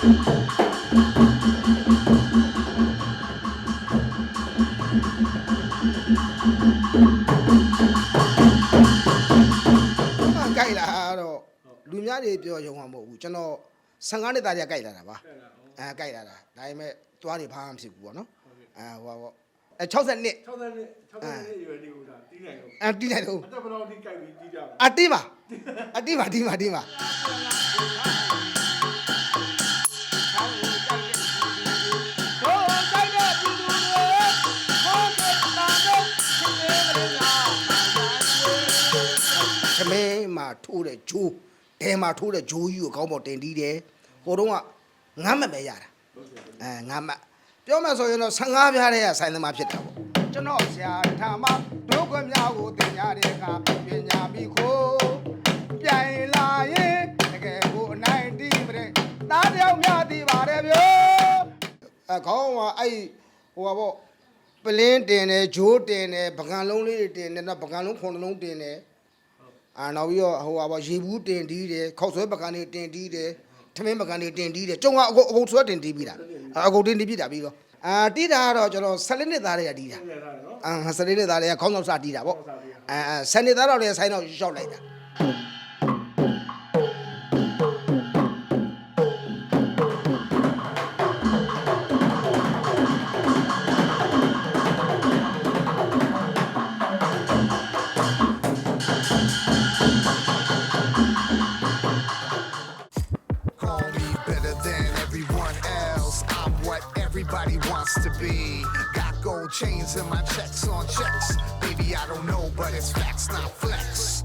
အကြိုက်လာတော့လူများတွေပြောရုံမှာမဟုတ်ဘူးကျွန်တော်15နှစ်သားကြီးကြိုက်လာတာပါအဲကြိုက်လာတာဒါပေမဲ့သွားနေဘာမှမဖြစ်ဘူးပေါ့နော်အဲဟိုပါပေါ့အဲ60နှစ်60နှစ်60နှစ်ရွယ်နေဦးတာတီးနိုင်တော့အဲတီးလိုက်တော့အသက်ဘယ်လောက်ထိကြိုက်ပြီးတီးကြပါအတီးပါအတီးပါတီးပါတီးပါ ထိုးတဲ့ဂျိုးဒဲမှာထိုးတဲ့ဂျိုးကြီးကိုကောင်းပေါ်တင်တီးတယ်ဟိုတုန်းကငမ်းမက်ပဲရတာအဲငမ်းမက်ပြောမှဆိုရင်တော့15ပြားတဲ့ကဆိုင်သမားဖြစ်တာပေါ့ကျွန်တော်ဆရာထာမဒုက္ခများကိုသင်ရတဲ့အခါပညာပြီးခိုးပြိုင်လာရင်တကယ်ကိုအနိုင်တီးမတဲ့တားတယောက်များတည်ပါတယ်ဗျာအကောင်းကအဲ့ဟိုပါပေါ့ပလင်းတင်တယ်ဂျိုးတင်တယ်ပကံလုံးလေးတွေတင်တယ်တော့ပကံလုံးခုံလုံးတင်တယ် အာနောက်ပြီးတော့ဟိုပါပေါ့ရေဘူးတင်တီးတယ်ခောက်ဆွဲပကံတွေတင်တီးတယ်ထမင်းပကံတွေတင်တီးတယ်ကျုံကအကုန်အကုန်ဆွဲတင်တီးပြီးတာအကုန်တင်တီးပြီးတာပြီးတော့အာတီးတာကတော့ကျွန်တော်ဆက်လက်နှစ်သားတွေကတီးတာရထားတယ်နော်အာဆက်လက်နှစ်သားတွေကခေါင်းဆောင်စတီးတာပေါ့အာဆယ်နှစ်သားတော့လည်းဆိုင်းတော့ရှောက်လိုက်တာ everybody wants to be. Got gold chains in my checks on checks. Baby, I don't know, but it's facts, not flex.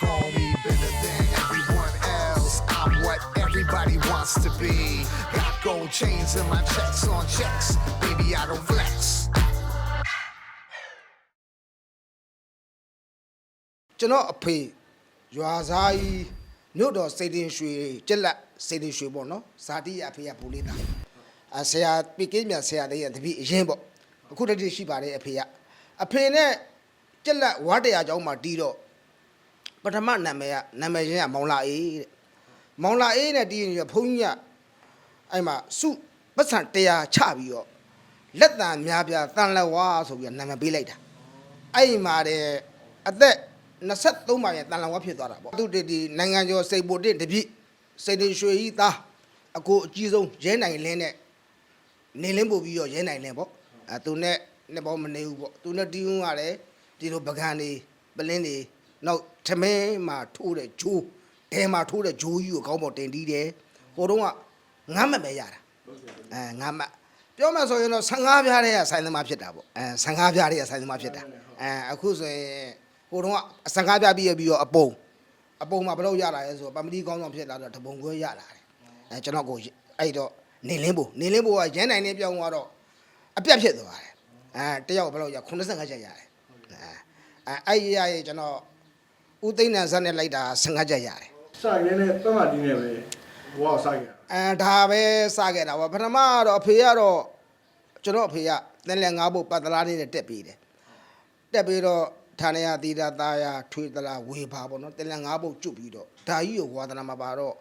Call me better than everyone else. I'm what everybody wants to be. Got gold chains in my checks on checks. Baby, I don't flex. ကျွန်တော်အဖေရွာသားကြီး မြို့တော်စိတ်တင်ရွှေကျက်လက်စိတ်တင်ရွှေပေါ့နော်ဇာတိရအဖေကပူလေးတာအဆရာပီကင်းမြဆရာလေးရဲ့တပည့်အရင်ပေါ့အခုတည်းရှိပါတယ်အဖေကအဖေနဲ့ကျက်လက်ဝါတရားကျောင်းမှာတီးတော့ပထမနာမည်ကနာမည်ချင်းကမောင်လာအေးတဲ့မောင်လာအေးနဲ့တီးရင်ဘုန်းကြီးကအဲ့မှာစုပတ်စံတရားချပြီးတော့လက်တံများပြားတန်လက်ဝါဆိုပြီးတော့နာမည်ပေးလိုက်တာအဲ့ဒီမှာတဲ့အသက် 23ပါးရဲ့တန်လက်ဝါဖြစ်သွားတာပေါ့သူတည်းဒီနိုင်ငံကျော်စိတ်ပိုတစ်တပြည့်စိတ်တင်ရွှေကြီးသားအကိုအကြီးဆုံးရဲနိုင်လင်းနဲ့နေလင်းပို့ပြီးတော့ရဲနိုင်လင်းပေါ့အဲသူနဲ့နှစ်ပေါင်းမနေဘူးပေါ့သူနဲ့တီးဦးကလည်းဒီလိုပကံနေပလင်းနေနောက်ထမင်းမှာထိုးတဲ့ဂျိုးဒဲမှာထိုးတဲ့ဂျိုးကြီးကိုကောင်းပေါ်တင်တီးတယ်ဟိုတုန်းကငမ်းမက်ပဲရတာအဲငမ်းမက်ပြောမှဆိုရင်တော့15ပြားတဲ့ကဆိုင်သမားဖြစ်တာပေါ့အဲ15ပြားတဲ့ကဆိုင်သမားဖြစ်တာအဲအခုဆိုရင် ဟိုတုန်းက15ပြားပြီးရပြီးတော့အပုံအပုံမှာဘယ်လောက်ရလာလဲဆိုတော့ပမတိကောင်းဆောင်ဖြစ်လာတော့တပုံခွဲရလာတယ်အဲကျွန်တော်ကိုအဲ့တော့နေလင်းဖို့နေလင်းဖို့ကရန်နိုင်နေပြောင်းသွားတော့အပြတ်ဖြစ်သွားတယ်အဲတယောက်ဘယ်လောက်ရ85ချက်ရတယ်အဲအဲ့ရရဲ့ကျွန်တော်ဦးသိန်းနန်ဇက်နဲ့လိုက်တာ15ချက်ရတယ်စရင်းနဲ့ပတ်မှတီးနေပဲဘဝကိုစခဲ့တာအဲဒါပဲစခဲ့တာပေါ့ပထမကတော့အဖေကတော့ကျွန်တော်အဖေကသင်လဲငါးဖို့ပတ်သလားလေးနဲ့တက်ပြီးတယ်တက်ပြီးတော့ ဌာနရသီတာသားရထွေသလားဝေပါပေါ့နော်သင်လဲငါးဖို့ကျွတ်ပြီးတော့ဒါကြီးကိုဝါသနာမှာပါတော့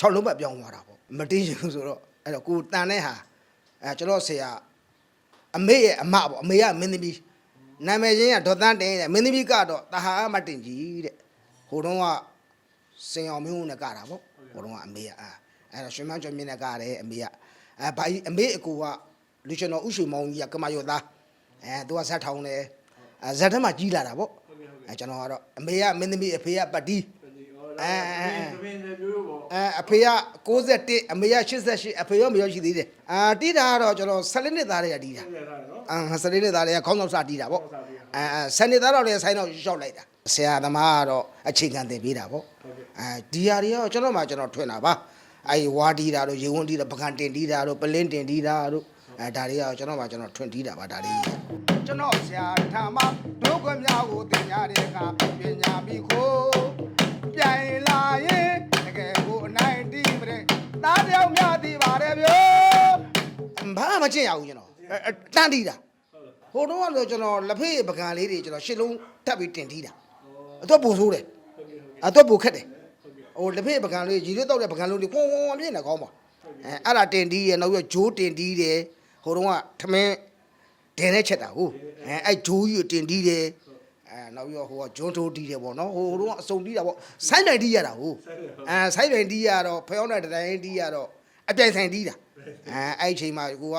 6လုံးပဲပြောင်းသွားတာပေါ့မတင်းချင်ဘူးဆိုတော့အဲ့တော့ကိုတန်တဲ့ဟာအဲကျွန်တော်ဆရာအမေရဲ့အမပေါ့အမေကမင်းသမီးနာမည်ချင်းကဒေါ်တန်းတင်တဲ့မင်းသမီးကတော့တဟာမတင်ကြီးတဲ့ဟိုတုန်းကစင်အောင်မင်းဦးနဲ့ကတာပေါ့ဟိုတုန်းကအမေကအာအဲ့တော့ရွှေမန်းကျော်မြင့်နဲ့ကတယ်အမေကအဲဘာကြီးအမေအကူကလူရှင်တော်ဥရွှေမောင်ကြီးကကမယောသားအဲသူကဇက်ထောင်းတယ်အဲ ဇက်ထဲမှာကြီးလာတာပေါ့အဲကျွန်တော်ကတော့အမေကမင်းသမီးအဖေကပတ်တီးအဲအဲအဲသမင်းနဲ့မျိုးပေါ့အဲအဖေက61အမေက88အဖေရောမရောရှိသေးတယ်အာတီးတာကတော့ကျွန်တော်16နှစ်သားတွေကတီးတာရထားတယ်နော်အာ16နှစ်သားတွေကခေါင်းဆောင်စတီးတာပေါ့အဲအဲ10နှစ်သားတော့လည်းဆိုင်းတော့ရှောက်လိုက်တာဆရာသမားကတော့အခြေခံသင်ပေးတာပေါ့အဲဒီဟာတွေကတော့ကျွန်တော်မှကျွန်တော်ထွင်တာပါအဲဒီဝါတီးတာတို့ရေဝန်းတီးတာပကံတင်တီးတာတို့ပလင်းတင်တီးတာတို့ အဲဒါတွေကတော့ကျွန်တော်မှကျွန်တော်ထွင်တီးတာပါဒါတွေကျွန်တော်ဆရာထာမဒုက္ခများကိုသင်ရတဲ့အခါပညာပြီးခိုးပြိုင်လာရင်တကယ်ကိုအနိုင်တီးမတဲ့တားတယောက်များတည်ပါတယ်ဗျာဘာမှမကျင့်ရဘူးကျွန်တော်အဲအဲတန်းတီးတာဟိုတုန်းကဆိုကျွန်တော်လက်ဖေးပကံလေးတွေကျွန်တော်ရှစ်လုံးတက်ပြီးတင်တီးတာဩတော့ပို့ဆိုးတယ်အဲ့တော့ပို့ခက်တယ်ဟိုလက်ဖေးပကံလေးရီရွတ်တော့တဲ့ပကံလုံးလေးကွန်ကွန်ကွန်ပြည့်နေကောင်းပါအဲအဲ့ဒါတင်တီးရနောက်ပြီးဂျိုးတင်တီးတယ် ဟိုတုန်းကထမင်းဒင်းနဲ့ချက်တာဟုတ်အဲအဲ့ဂျိုးကြီးကိုတင်တီးတယ်အဲနောက်ပြီးတော့ဟိုကဂျွန်းထိုးတီးတယ်ပေါ့နော်ဟိုတုန်းကအစုံတီးတာပေါ့ဆိုင်းနိုင်တီးရတာဟုတ်အဲဆိုင်းနိုင်တီးရတော့ဖျောင်းတဲ့တိုင်းတီးရတော့အပြိုင်ဆိုင်တီးတာအဲအဲ့ဒီအချိန်မှာကိုက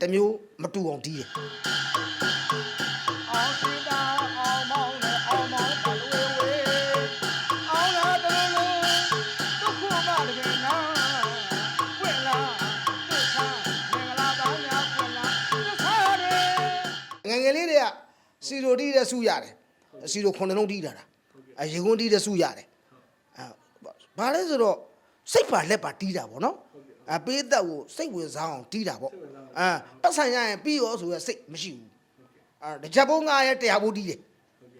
တစ်မျိုးမတူအောင်တီးတယ် တီးတဲ့စုရတယ်စီရိုခုနှစ်လုံးတီးတာတာအရေကွန်းတီးတဲ့စုရတယ်အဲဘာလဲဆိုတော့စိတ်ပါလက်ပါတီးတာပေါ့နော်အပေးသက်ကိုစိတ်ဝင်စားအောင်တီးတာပေါ့အဲပတ်ဆိုင်ရရင်ပြီးရောဆိုရစိတ်မရှိဘူးအဲတကြပုံးငါရဲ့တရားဖို့တီးတယ်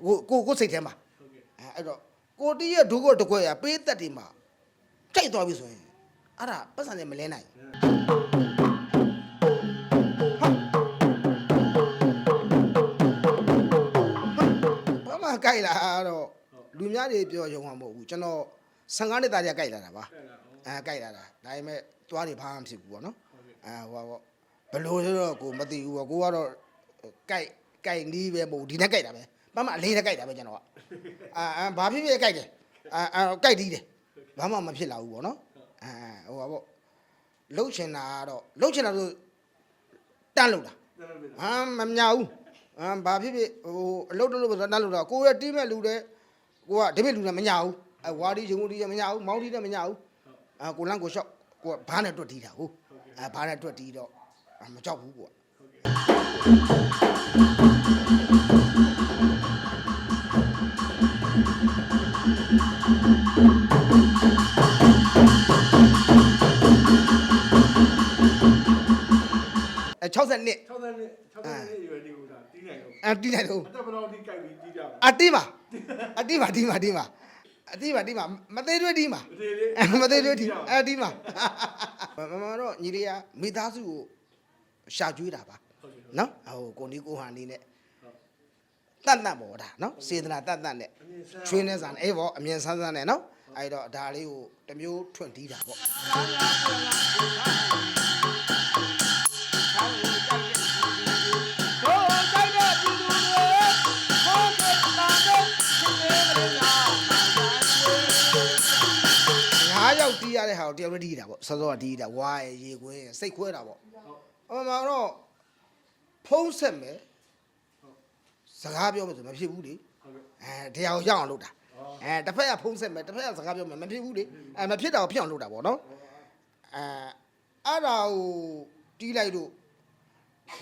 ကိုကိုကိုစိတ်ထဲမှာအဲအဲ့တော့ကိုတီးရဲ့ဒုက္ခတကွက်ရပေးသက်တွေမှာကြိုက်သွားပြီဆိုရင်အဲ့ဒါပတ်ဆိုင်နဲ့မလဲနိုင်ဘူး ကြိုက်လာတော့လူများတွေပြောရုံမှာမဟုတ်ဘူးကျွန်တော်15နှစ်သားကျကြိုက်လာတာပါအဲကြိုက်လာတာဒါပေမဲ့သွားနေဘာမှမဖြစ်ဘူးပေါ့နော်အဲဟိုပါပေါ့ဘယ်လိုလဲတော့ကိုမသိဘူးပေါ့ကိုကတော့ကြိုက်ကြိုက်နီးပဲမဟုတ်ဘူးဒီနဲ့ကြိုက်တာပဲဘာမှအလေးနဲ့ကြိုက်တာပဲကျွန်တော်ကအာအာဘာဖြစ်ဖြစ်ကြိုက်တယ်အာအာကြိုက်တီးတယ်ဘာမှမဖြစ်လာဘူးပေါ့နော်အာဟိုပါပေါ့လှုပ်ချင်တာကတော့လှုပ်ချင်တာဆိုတန်းလို့တာဟမ်မမြောက်ဘူး ဟမ်ဘာဖြစ်ဖြစ်ဟိုအလုပ်တလုပ်ပဲဆိုတော့တန်းလို့တော့ကိုရတီးမဲ့လူတဲ့ကိုကဒီမဲ့လူနဲ့မညာဘူးအဲဝါဒီရှင်ကိုတီးရမညာဘူးမောင်းတီးတယ်မညာဘူးအဲကိုလန့်ကိုရှော့ကိုကဘာနဲ့တွက်တီးတာဟုတ်အဲဘာနဲ့တွက်တီးတော့မကြောက်ဘူးကိုကအဲ60နှစ်60နှစ်60နှစ်ရွယ်ဒီကိုဒါတီးနိုင်တော့ အဲတီးလိုက်တော့အသက်ဘယ်လောက်ထိကြိုက်ပြီးတီးကြမလဲအတီးပါအတီးပါတီးပါတီးပါအတီးပါတီးပါမသေးတွေးတီးပါမသေးလေးအဲ့မသေးတွေးတီးအတီးပါမမတော့ညီလေးကမိသားစုကိုရှာကျွေးတာပါဟုတ်ကဲ့နော်ဟိုကိုနီကိုဟန်နေနဲ့တတ်တတ်ပေါ့ဒါနော်စေတနာတတ်တတ်နဲ့အမြင်ဆန်းချွေးနေစံအေးပေါ့အမြင်ဆန်းဆန်းနဲ့နော်အဲ့တော့ဒါလေးကိုတစ်မျိုးထွန့်တီးတာပေါ့ က်တီးရတဲ့ဟာကိုတယောက်တည်းတီးတာပေါ့စောစောကတီးတာဝါရဲ့ရေခွင်းရဲ့စိတ်ခွဲတာပေါ့အမှန်မှာတော့ဖုံးဆက်မယ်စကားပြောမယ်ဆိုမဖြစ်ဘူးလေဟုတ်ကဲ့အဲတရားကိုရအောင်လုပ်တာအဲတစ်ဖက်ကဖုံးဆက်မယ်တစ်ဖက်ကစကားပြောမယ်မဖြစ်ဘူးလေအဲမဖြစ်တာကိုဖြစ်အောင်လုပ်တာပေါ့နော်အဲအဲ့ဒါကိုတီးလိုက်လို့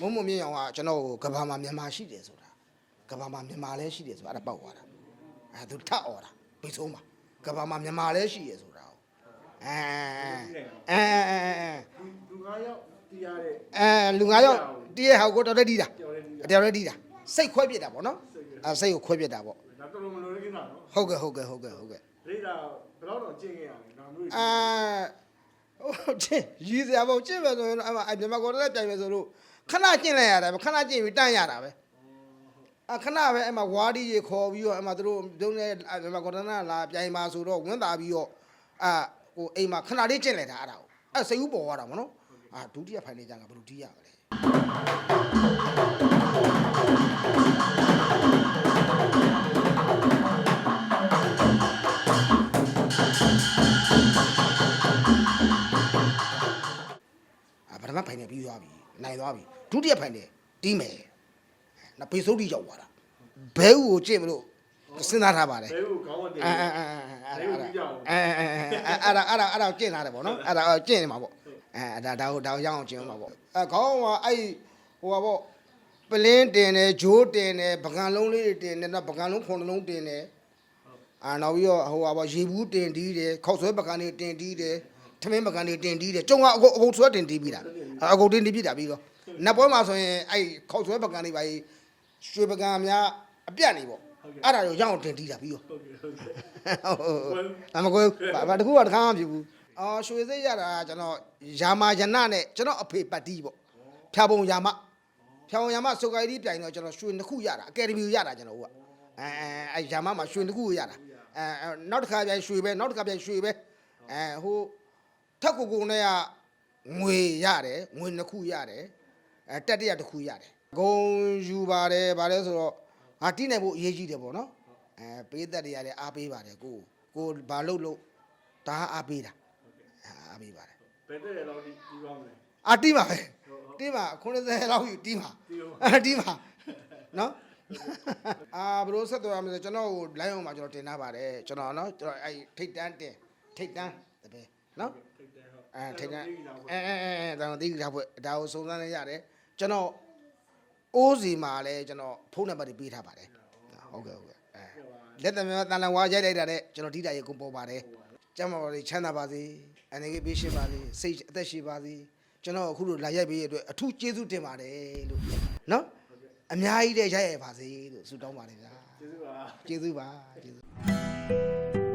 မုံမုံမြင့်အောင်ကကျွန်တော်ကိုကဘာမှာမြန်မာရှိတယ်ဆိုတာကဘာမှာမြန်မာလည်းရှိတယ်ဆိုတာအဲ့ဒါပောက်သွားတာအဲသူထအော်တာပြီးဆုံးပါကဘာမှာမြန်မာလည်းရှိတယ်ဆိုတာကို အဲအဲအဲအဲလူလူငါးယောက်တီးရတဲ့အဲလူငါးယောက်တီးရဲ့ဟာကိုတော်တော်တီးတာကြော်တဲ့တီးရတရားတော်တီးတာစိတ်ခွဲပြစ်တာပေါ့နော်အဲစိတ်ကိုခွဲပြစ်တာပေါ့ဒါတော်တော်မလို့ရကိစ္စနော်ဟုတ်ကဲ့ဟုတ်ကဲ့ဟုတ်ကဲ့ဟုတ်ကဲ့ဒိတာဘယ်တော့တော့ကျင့်ခဲ့ရလဲဒါမျိုးအာဟိုချင်းရည်စရာပေါ့ကျင့်မယ်ဆိုရင်တော့အမအမြန်မာကော်လည်းပြိုင်မယ်ဆိုလို့ခဏကျင့်လိုက်ရတယ်ခဏကျင့်ပြီးတန့်ရတာပဲအခဏပဲအမဝါဒီရေခေါ်ပြီးတော့အမတို့ပြုံးနေမြန်မာကော်နာလာပြိုင်ပါဆိုတော့ဝင်းတာပြီးတော့အာ ဟိုအိမ်မှာခဏလေးကျင့်လိုက်တာအဲ့ဒါကိုအဲ့စိတ်ဥပေါ်သွားတာဗောနော်အာဒုတိယဖိုင်နေကြကဘယ်လိုတီးရမလဲအာပထမဖိုင်နေပြီးသွားပြီနိုင်သွားပြီဒုတိယဖိုင်နေတီးမယ်နော်ပေစိုးတီရောက်သွားတာဘဲဥကိုကျင့်မလို့ စဉ်းစားထားပါတယ်ဘယ်ကိုခေါင်းဝင်တယ်အဲအဲအဲအဲအဲအဲ့ဒါအဲ့ဒါအဲ့ဒါကျင့်ထားတယ်ပေါ့နော်အဲ့ဒါကျင့်နေမှာပေါ့အဲဒါဒါကိုဒါကိုရအောင်ကျင့်မှာပေါ့အဲခေါင်းကအဲ့ဟိုပါပေါ့ပလင်းတင်တယ်ဂျိုးတင်တယ်ပကံလုံးလေးတင်တယ်နောက်ပကံလုံးခုံလုံးတင်တယ်အာနောက်ပြီးတော့ဟိုပါပေါ့ရေဘူးတင်တီးတယ်ခောက်ဆွဲပကံတွေတင်တီးတယ်ထမင်းပကံတွေတင်တီးတယ်ကျုံကအကုတ်အကုတ်ဆွဲတင်တီးပြီးတာအကုတ်တင်တီးပြီးတာပြီးတော့နတ်ပွဲမှာဆိုရင်အဲ့ခောက်ဆွဲပကံတွေပါရွှေပကံများအပြတ်နေပေါ့ အဲ့ဒါကိုရအောင်တင်တီးတာပြီးတော့ဟုတ်ကဲ့ဟုတ်ကဲ့ဟုတ်အမကွေးဘာတကူကတခါမှမဖြစ်ဘူးအော်ရွှေစိတ်ရတာကကျွန်တော်ယာမာယနနဲ့ကျွန်တော်အဖေပတ်တီးပေါ့ဖြာပုံယာမဖြာပုံယာမစုကရီပြိုင်တော့ကျွန်တော်ရွှေနှစ်ခုရတာအကယ်ဒမီကိုရတာကျွန်တော်ကအဲအဲအဲဂျာမမှာရွှေတစ်ခုရတာအဲအဲနောက်တစ်ခါပြန်ရွှေပဲနောက်တစ်ခါပြန်ရွှေပဲအဲဟိုထက်ကိုကိုနဲ့ကငွေရတယ်ငွေနှစ်ခုရတယ်အဲတက်တရတစ်ခုရတယ်ဂုံယူပါတယ်ဗါလဲဆိုတော့ ဟာတိနိုင်ဖို့အရေးကြီးတယ်ပေါ့နော်အဲပေးသက်တွေရတယ်အားပေးပါတယ်ကိုကိုဘာလို့လို့ဒါအားပေးတာအားပေးပါတယ်ဘယ်တဲ့ရတော့ဒီဒီပါမလဲအာတီးပါပဲတီးပါ90လောက်ယူတီးပါအာတီးပါနော်အာဘလို့ဆက်သွားမလဲကျွန်တော်ကို line အောင်မှာကျွန်တော်တင်ထားပါတယ်ကျွန်တော်နော်ကျွန်တော်အဲ့ထိတ်တန်းတင်ထိတ်တန်းတပည့်နော်ထိတ်တယ်ဟုတ်အဲထိတ်တန်းအဲအဲအဲအဲဒါကိုသိကြဖို့ဒါကိုစုံစမ်းနေရတယ်ကျွန်တော် အိုးစီမှာလည်းကျွန်တော်ဖုန်းနံပါတ်တွေပေးထားပါတယ်ဟုတ်ကဲ့ဟုတ်ကဲ့အဲလက်သမတန်လန်ဝါရိုက်လိုက်တာနဲ့ကျွန်တော်ဒီတာရေကုန်ပေါ်ပါတယ်ကျမ်းမာပါလေချမ်းသာပါစေအနေကြီးပေးရှိပါစေစိတ်အသက်ရှိပါစေကျွန်တော်အခုလိုလာရိုက်ပေးရတဲ့အတွက်အထူးကျေးဇူးတင်ပါတယ်လို့နော်အများကြီးတည်းရိုက်ရပါစေလို့ဆုတောင်းပါတယ်ဗျာကျေးဇူးပါကျေးဇူးပါကျေးဇူး